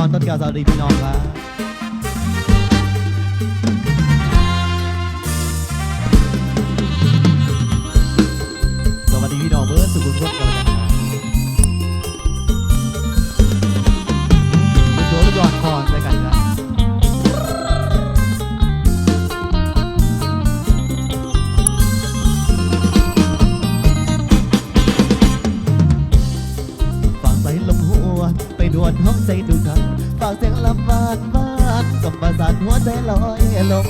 กรต้นแก้วสวัสดีพี่น้องครับสวัสดีพี่น้องเบิร์ดสุขุมคนกันนะครับคุณโจลูกยอดคอน ลอยลง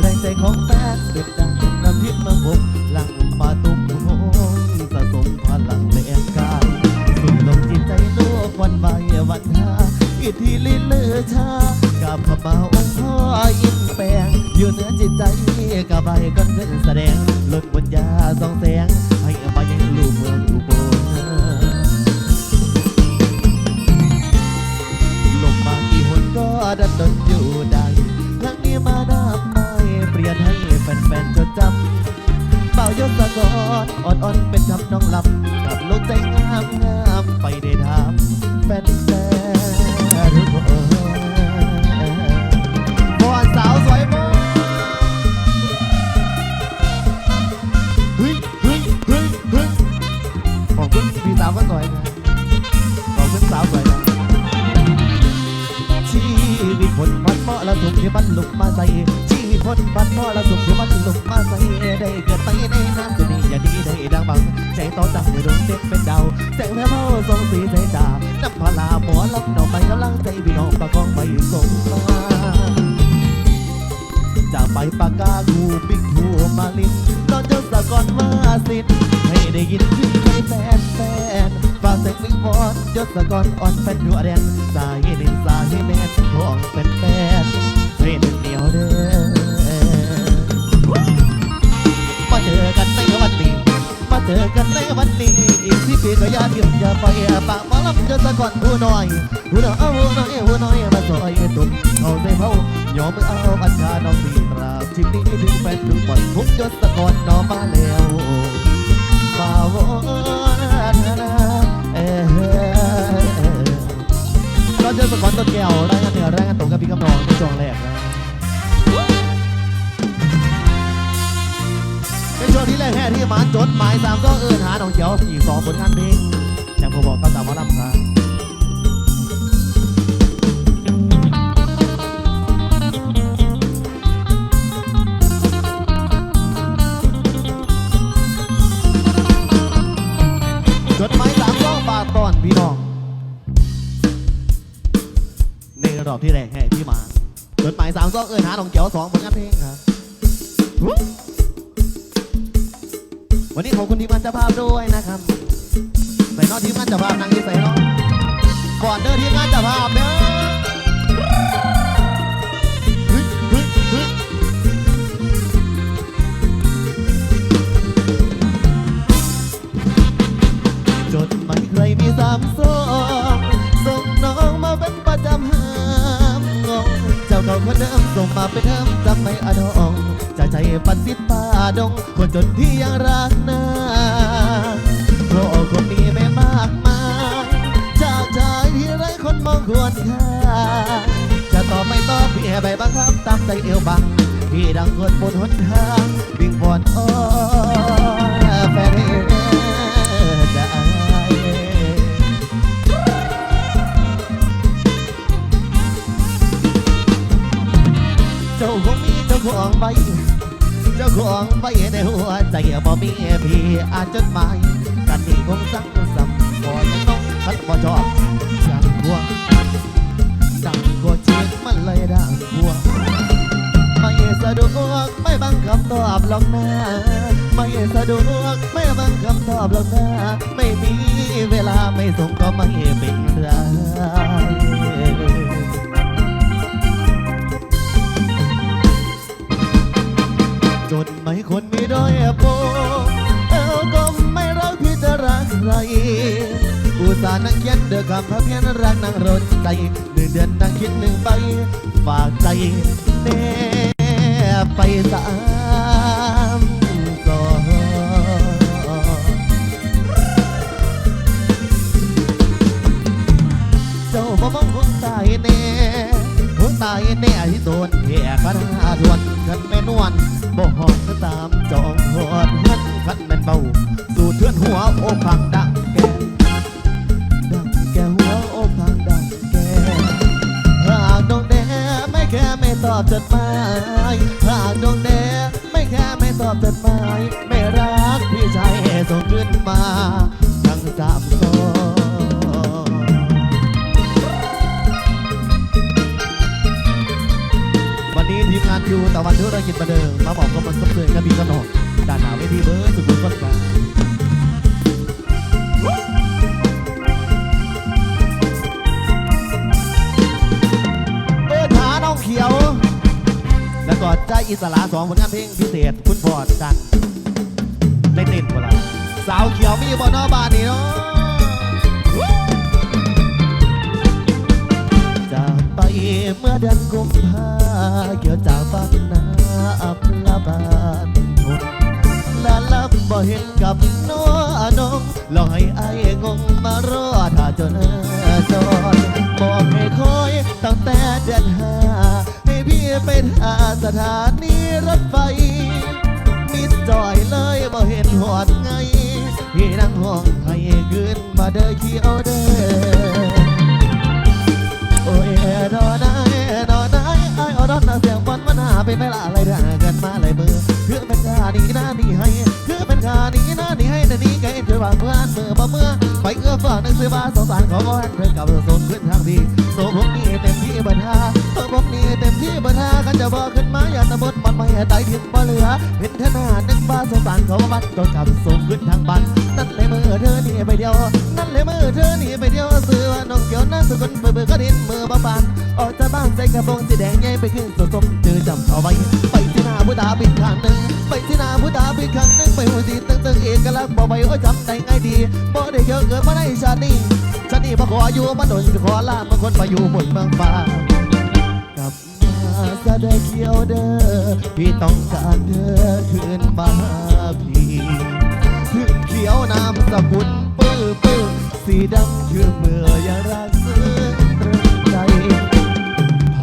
แรงใจของแฟนเด็ดดังน้ำพิษมาบกหลังมาตุ้มโฮงสะสมพลังแรงกายสุดลงจิตใจลูกวันใบวันทาอิทธิลิลลือชากับพระเบาองค์พ่อยิ้มแปลงอยู่เหนือจิตใจกับใบก้อนเงินแสดงลดบนยาสองแสงให้ใบยังลูกเมืองอุบลลงมากี่หนก็ดันดนอยู่ได้ครั้งนี้ มาดามไม่เปลี่ยนให้แฟนๆจดจำเป่ายศสะกอนอ่อนๆเป็นทำน้องลำกับลูกใจงามงามไปได้ทำแฟนๆทุกคนบอนสาวสวยมากเฮ้ยเฮ้ยเฮ้ยเฮ้ยขอบคุณพี่สาวก็สวยนะขอบคุณสาวสวย ที่มันลุกมาใส่ชีวิตคนพันเหมาะและสุขที่มันลุกมาใส่ได้เกิดไปในน้ำตัวนี้อย่าดีได้ดังบังใจต่อดังในดวงเด็กเป็นดาวแสงแผ่เผาส่งสีใจจ่าน้ำพลาหมอลำดอกไม้กำลังใจพี่น้องประกองไปส่งมาจะไปปากกาคูปิกทูมาลินนอนเจ้าสะกอนมาสินให้ได้ยินชื่อให้แฟนแฟนฝากเสียงวิงวอนยศกรอ่อนแฟนดัวแดนสายนึ่งสายแม่ทองเป็นแฟน ให้หนึ่งเดียวเด้อมาเจอกันในวันนี้ มาเจอกันในวันนี้อีกที่ปีก็อย่าเทียมอย่าไปปากมาลำจะสะก่อนผู้น้อยผู้น้อยผู้น้อยผู้น้อยมาซอยตุนเอาใจเผายอมเอาอัญชาน้องสีตราบชิมนี้ถึงแฟนถึงบ่อนทุกยศสะก่อนน้องมาแล้วมาว เราจะสะก่อนต้นแก้วรายงานเหนือรายงานตรงกับพี่กำนองในช่วงแรกนะในช่วงที่แรกแค่ที่หมาจดหมายสามก็เอินหาหนองเขียวสี่สองผลงานเพลงอย่างผมบอกก็ตามหมาลำครับ ในรอบที่แรกให้พี่มาจดหมายสามก็เอิญหาหนองเกียวสองผลงานเพลงครับ วันนี้ขอบคุณทีมงานเจ้าภาพด้วยนะครับ ใส่นอทีมงานเจ้าภาพนางที่ใส่นอก่อนเดินทีมงานเจ้าภาพเด้อ เจ้าเก่าคนเดิมส่งมาเป็นเดิมจำไม่อดองจะใจปันสิทธิ์ป่าดง คนจนที่ยังรักนาเพราะคนนี้ไม่มากมายจากใจที่ไรคนมองควรค่าจะตอบไม่ตอบพี่ให้ใบบังคับตามใจเอวบังพี่ดังคนบนหนทางวิ่งบอนอ้อ ของใบเจ้าของใบในหัวใจบ่มีพี่อานจดหมายกันนี่คงสั่งสัมบ่ยังน้องคัดบ่ชอบจังกวงดังกว่าเช็ดมันเลยดังกวไม่สะดวกไม่บังคำตอบหรอกนะไม่สะดวกไม่บังคำตอบหรอกนะไม่มีเวลาไม่ส่งก็ไม่เป็นไร นั่งเขียนเดือคำพระเพียรรักนั่งรนใจหนึ่งเดือนนั่งคิดหนึ่งใบฝากใจแน่ไปตา ตอบจดหมายหากดวงแดงไม่แค่ไม่ตอบจดหมาย ไม่รักพี่ชายส่งขึ้นมาทั้งสามซอวันนี้ทีมงานอยู่ตะวันธุรกิจบันเดิมมาบอกกำลังสมเสยกับพี่กนกด้านหน้าเวทีเบอร์สุขุ อิสระสองผลงานเพลงพิเศษ คุณพอดกันได้เต้นเวลาสาวเขียวมีบอนอบานนี่เนาะจากไปเมื่อเดือนกุมภาเกี่ยวจากบ้านนาอับละบานทนลาลับบ่เห็นกับน้อน้องลองให้ไอ้ายงงมารอถ้าจนจอนบอกให้คอยตั้งแต่เดือนห้า พี่ไปหาสถานีรถไฟ มิดจอยเลยบ่เห็นหอดไง พี่นั่งห้องให้ขึ้นมาเด้อเขียวเด้อโอ้ยดอนไอ้ดอนไอไอ้อดอนเสียงบอลมันหาเป็นไม่ละอะไรเด้อกันมาหลายมือคือเป็นกาดีหน้าดีให้ คือเป็นกาดีหน้าดีให้แต่นี้ไกลเธอว่าเมื่อเมื่อบ่เมื่อไปเอื้อฝ่าหนังสือบาสงสารขอบ่เธอกับโซนขึ้นทางดีโซผมนี่เต็มที่บัญหาโซผมนี่เต็ม ที่บัญหากันจะบอกขึ้นมาอย่าตะบดมันไม่ตายทิ้งบ่เหลือเห็นเธอหน้านึกบาสงสารขอบ่บัดโดนกับโซขึ้นทางบ้านนั่นเลยมือเธอนี่ไปเดียว นั่นเลยมือเธอนี่ไปเดียวซื้อว่าน้องเกี่ยวนั่นสุกคนเบื่อเบื่อก็ดินมือบ้าบานออกจากบ้านใส่กระโปรงสีแดงใหญ่ไปขึ้นสสมเจอจำเอาไว้ไปที่หน้าผู้ตาบิดข้างหนึ่งไปที่หน้าผู้ตาบิดข้างหนึ่งไปหัวสีตึงตึงเอกลักษณ์บอกไปโอ้จำได้ไงดีบ่ได้เยอะเกินมาได้ชาตินี้ชาตินี้มาขออยู่มาโดนขอลามาคนมาอยู่บนเมืองฟ้า มาซะได้เขียวเด้อพี่ต้องการเธอคืนมาพี่ถึงเขียวน้ำสกุลปื้อปื้อสีดำคือเมื่ออย่ารักซึ้งตรึงใจไผ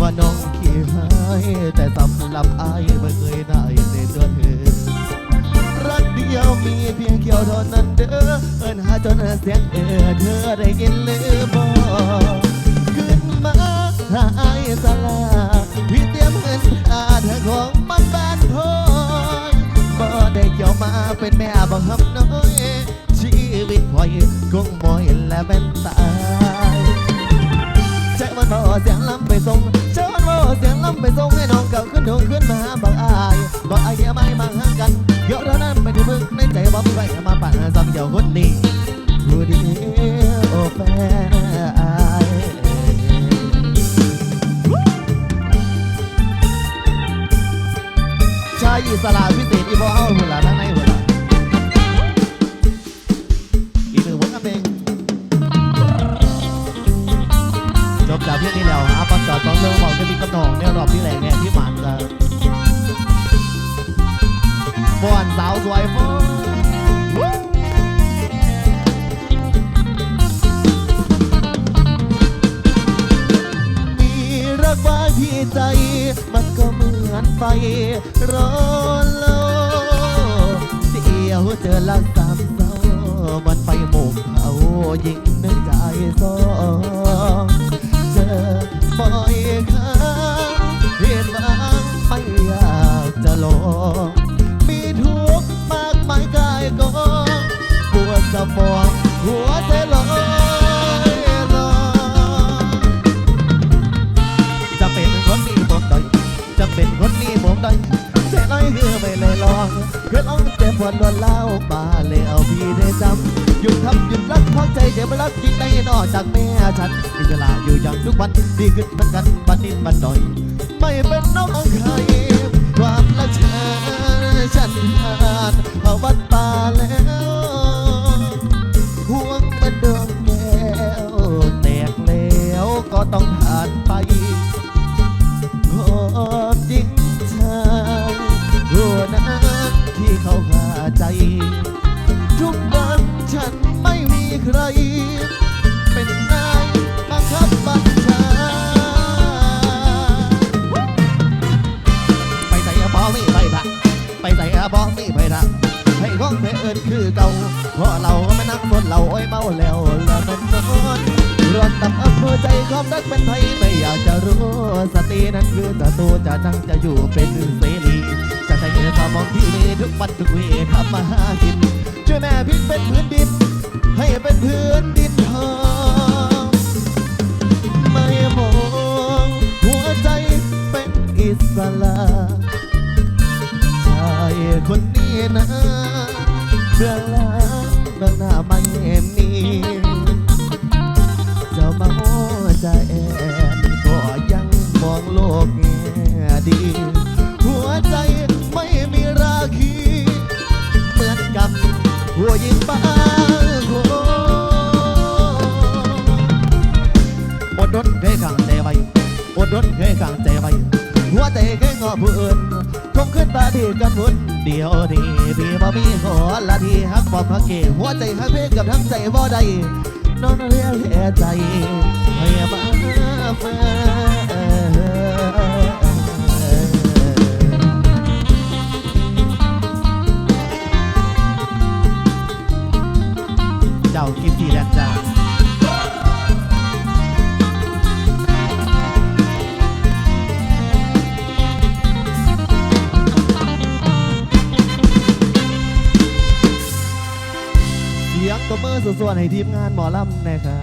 ว่าน้องขี้หายแต่สำหรับอายไม่เคยได้ในตัวเธอรักเดียวมีเพียงเขียวเท่านั้นเด้อเอินหาจนเสียงเอ เป็นแม่บังคับน้อยชีวิตคอยคงบ่เห็นและเป็นตายใจมันบ่เสียงลำไปส่งใจมันบ่เสียงลำไปส่งให้น้องเก่าขึ้นทงขึ้นมาหาบังอายบ่อายเดียวไม่มาหางกันเดี๋ยวเท่านั้นไม่ได้มึงในใจบ่มีใครมาปั่นซ้ำเดียวคนนี้ผู้ดียวแฟนอายชายอิสระพิเศษอีบ่เอา รักไว้ที่ใจ มันก็เหมือนไฟร้อนโลเดียวเจอลักสามเศร้ามันไปหมกเขายิ่งในใจสองเจอบ่อยครั้งเห็นบางไม่อยากจะลอง ปวดสมองหัวใจลอยลอยจะเป็นคนนี้ผมได้จะเป็นคนนี้ผมได้แต่น้อยคือไม่เลยลองเพื่อลองเจ็บปวดรวนเล่ามาเลยเอาพี่ได้จำหยุดทำหยุดรักเพราะใจเจ็บไม่รักจริงได้นอกจากแม่ฉันอิสระอยู่อย่างทุกวันดีขึ้นเหมือนกันบันนิดบันหน่อย ไม่เป็นน้องใครความรักฉันฉันผ่านภาวัดป่าแล้ว็ต้องผ่านไปขอบจิตชายรัวน้ะที่เขาขาใจ ทุกวันฉันไม่มีใคร เป็นนายบัคับบัญชา ไปใส่อะบอไม่ไปละไปใส่อะบอไม่ไปละให้ของเพื่อนคือเก่าเพราะเราไม่นักคนเราโอ้ยเมาแล้วแล้วมันนอน รวนตับอำเภอใจความรักเป็นไทยไม่อยากจะรู้สตินั้นคือตะตูจะนั่งจะอยู่เป็นเสรีจะใช้สมองที่มีทุกวันทุกเวทำมาหากินช่วยแม่พิกเป็นพื้นดินให้เป็นพื้นดินทอง หัวใจเคยงอผู้อื่นคงขึ้นตาดีกับพุ่นเดียวดีพี่บ่มีขอละทีฮักบ่พักเกหัวใจฮักเพลกับทั้งใจบ่ได้นอนเรียกแค่ใจให้มาเฟื่ ยงตัวเมือส่วนให้ทีมงานหมอลำนะครั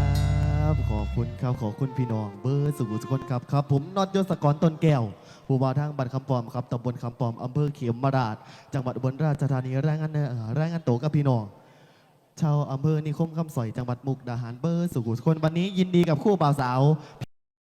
บ ขอบคุณครับ ขอบคุณพี่น้อง เบอร์สุขุสุคนครับครับ ผมนอตยศกรต้นแก้ว ผู้ว่าทางบัตรคำปอมครับตำบลคำปอมอำเภอเขียมมาราดจังหวัดอุบลราชธานีแรงงานเนื้อรงงานโตกับพี่น้อง ชาวอำเภอนิคมคำสอยจังหวัดมุกดาหารเบอร์สุขุสุคนวันนี้ยินดีกับคู่บ่าวสาว